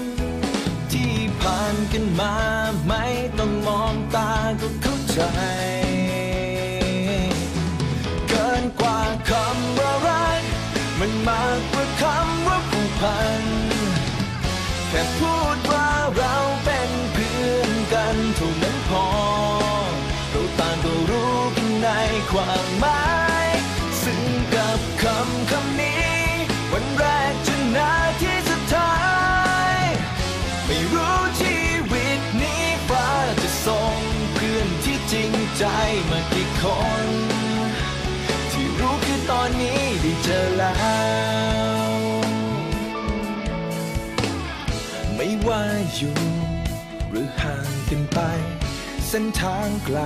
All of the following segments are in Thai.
น กันมาไม่ต้องมองตาก็เข้าใจ เกินกว่าคำว่ารักมันมาก อยู่ หรือห่างกันไป เส้นทางไกล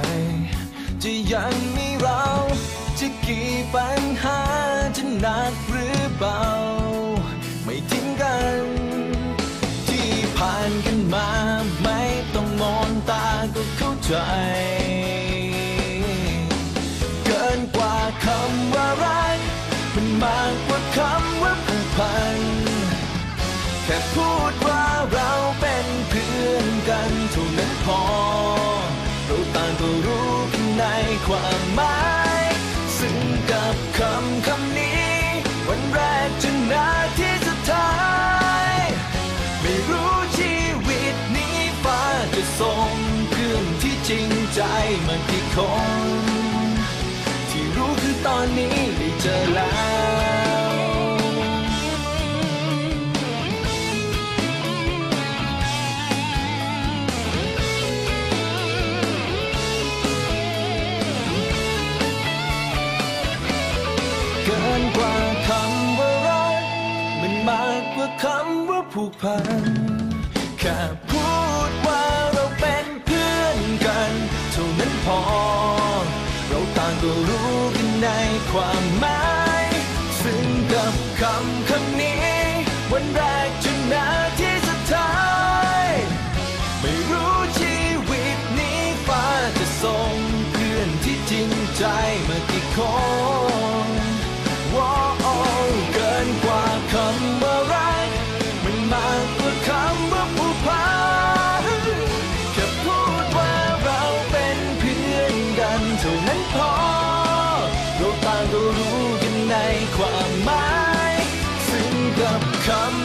จะยังมีเรา จะกี่ปัญหาจะหนักหรือเบา ไม่ทิ้งกัน ที่ผ่านกันมา ไม่ต้องมองตาก็เข้าใจ กจนนาทีสุดท้าย ไม่รู้ชีวิตนี้ฟ้าจะส่งเพื่อนที่จริงใจมันกี่คนที่รู้คือตอนนี้ ก็รู้กันในความหมาย ซึ่งกับคำคำนี้ วันแรกจนนาน ความหมายซึ่งกับคำ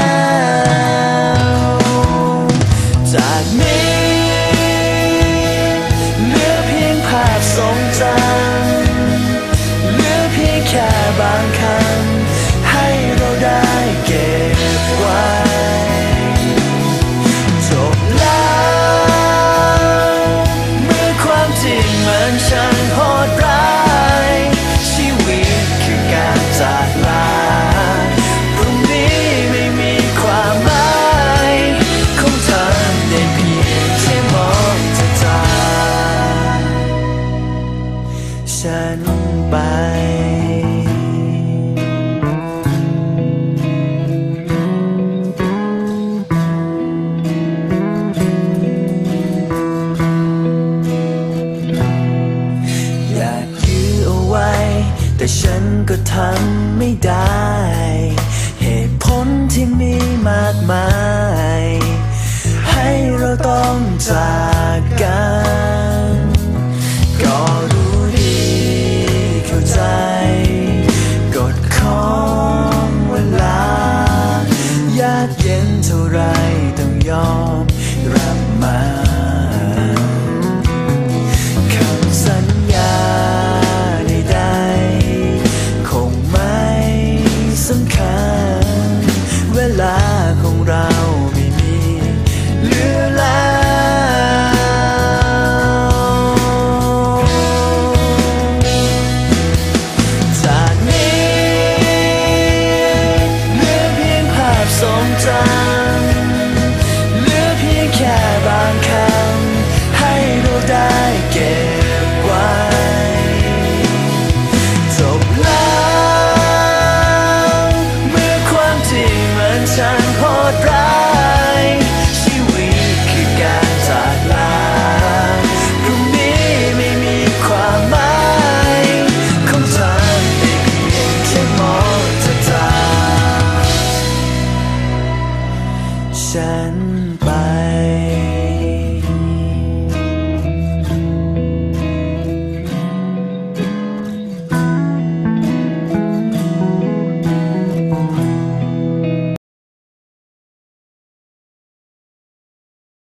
ท ท